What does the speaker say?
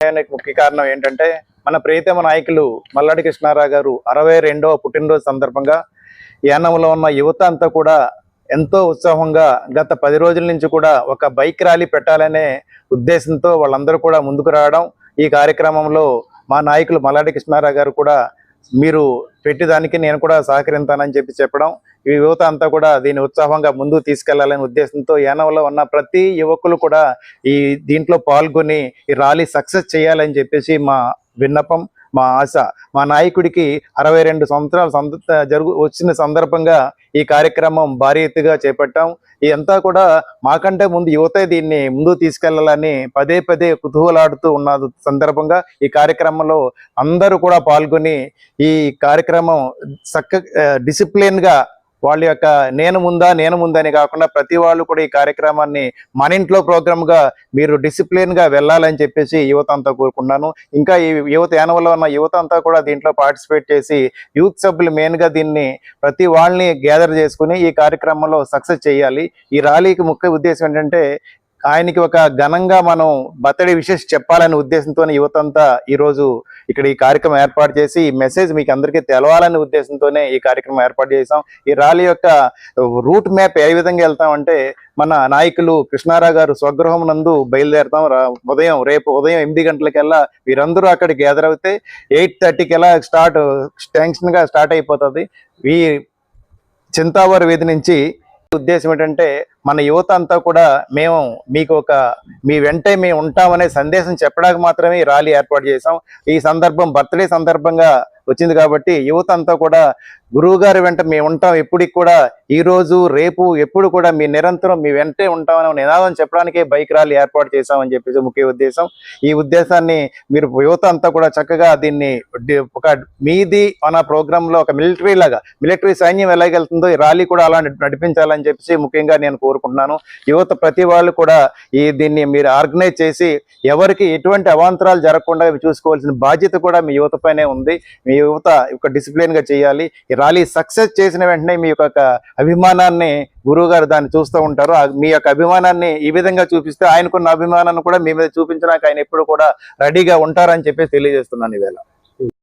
నిర్ణయానికి ముఖ్య కారణం ఏంటంటే మన ప్రియతమ నాయకులు మల్లాడి కృష్ణారావు గారు అరవై రెండవ పుట్టినరోజు సందర్భంగా యానంలో ఉన్న యువత అంతా కూడా ఎంతో ఉత్సాహంగా గత పది రోజుల నుంచి కూడా ఒక బైక్ ర్యాలీ పెట్టాలనే ఉద్దేశంతో వాళ్ళందరూ కూడా ముందుకు రావడం ఈ కార్యక్రమంలో మా నాయకులు మల్లాడి కృష్ణారావు గారు కూడా మీరు పెట్టేదానికి నేను కూడా సహకరింతానని చెప్పి చెప్పడం ఈ యువత అంతా కూడా దీన్ని ఉత్సాహంగా ముందుకు తీసుకెళ్ళాలనే ఉద్దేశంతో యానంలో ఉన్న ప్రతి యువకులు కూడా ఈ దీంట్లో పాల్గొని ఈ ర్యాలీ సక్సెస్ చేయాలని చెప్పేసి మా విన్నపం. మా ఆశ మా నాయకుడికి అరవై రెండు సంవత్సరాలు సంద జరుగు వచ్చిన సందర్భంగా ఈ కార్యక్రమం భారీ ఎత్తుగా చేపట్టాం. ఇదంతా కూడా మాకంటే ముందు యువతే దీన్ని ముందు తీసుకెళ్ళాలని పదే పదే కుతూహలాడుతూ ఉన్న సందర్భంగా ఈ కార్యక్రమంలో అందరూ కూడా పాల్గొని ఈ కార్యక్రమం చక్క డిసిప్లిన్గా వాళ్ళ యొక్క నేను ముందా నేను ముందని కాకుండా ప్రతి వాళ్ళు కూడా ఈ కార్యక్రమాన్ని మన ఇంట్లో ప్రోగ్రామ్గా మీరు డిసిప్లిన్గా వెళ్ళాలని చెప్పేసి యువత అంతా కోరుకున్నాను ఇంకా ఈ యువత యానవల్లో ఉన్న యువత అంతా కూడా దీంట్లో పార్టిసిపేట్ చేసి యూత్ సభ్యులు మెయిన్గా దీన్ని ప్రతి వాళ్ళని గ్యాదర్ చేసుకుని ఈ కార్యక్రమంలో సక్సెస్ చేయాలి. ఈ ర్యాలీకి ముఖ్య ఉద్దేశం ఏంటంటే ఆయనకి ఒక ఘనంగా మనం బర్త్డే విషెస్ చెప్పాలనే ఉద్దేశంతో యువత అంతా ఇక్కడ ఈ కార్యక్రమం ఏర్పాటు చేసి ఈ మెసేజ్ మీకు అందరికీ తెలవాలనే ఉద్దేశంతోనే ఈ కార్యక్రమం ఏర్పాటు చేసాం ఈ ర్యాలీ యొక్క రూట్ మ్యాప్ ఏ విధంగా వెళ్తామంటే మన నాయకులు కృష్ణారావు గారు స్వగృహం నందు బయలుదేరుతాం. ఉదయం రేపు ఉదయం ఎనిమిది గంటలకెల్లా వీరందరూ అక్కడ గ్యాదర్ అవుతే ఎయిట్ థర్టీకెల్లా స్టార్ట్ టెన్షన్గా స్టార్ట్ అయిపోతుంది. ఈ చింతావర్ వీధి నుంచి ఉద్దేశం ఏంటంటే మన యువత అంతా కూడా మేము మీకు ఒక మీ వెంటే మేము ఉంటామనే సందేశం చెప్పడానికి మాత్రమే ర్యాలీ ఏర్పాటు చేసాం ఈ సందర్భం బర్త్డే సందర్భంగా వచ్చింది కాబట్టి యువత అంతా కూడా గురువు గారి వెంట మేము ఉంటాం. ఎప్పటికి కూడా ఈ రోజు రేపు ఎప్పుడు కూడా మీ నిరంతరం మీ వెంటే ఉంటామని నినాదం చెప్పడానికే బైక్ ర్యాలీ ఏర్పాటు చేశామని చెప్పేసి ముఖ్య ఉద్దేశం. ఈ ఉద్దేశాన్ని మీరు యువత అంతా కూడా చక్కగా దీన్ని ఒక మీది అన్న ప్రోగ్రాంలో ఒక మిలిటరీ లాగా మిలిటరీ సైన్యం ఎలాగెళ్తుందో ఈ ర్యాలీ కూడా అలా నడిపించాలని చెప్పేసి ముఖ్యంగా నేను కోరుకుంటున్నాను. యువత ప్రతి వాళ్ళు కూడా ఈ దీన్ని మీరు ఆర్గనైజ్ చేసి ఎవరికి ఎటువంటి అవాంతరాలు జరగకుండా చూసుకోవాల్సిన బాధ్యత కూడా మీ యువతపైనే ఉంది. మీ యువత ఒక డిసిప్లిన్గా చేయాలి. ఈ ర్యాలీ సక్సెస్ చేసిన వెంటనే మీ యొక్క అభిమానాన్ని గురువు గారు దాన్ని చూస్తూ ఉంటారు. మీ యొక్క అభిమానాన్ని ఈ విధంగా చూపిస్తే ఆయనకున్న అభిమానాన్ని కూడా మీ మీద చూపించడానికి ఆయన ఎప్పుడు కూడా రెడీగా ఉంటారని చెప్పేసి తెలియజేస్తున్నాను ఈవేళ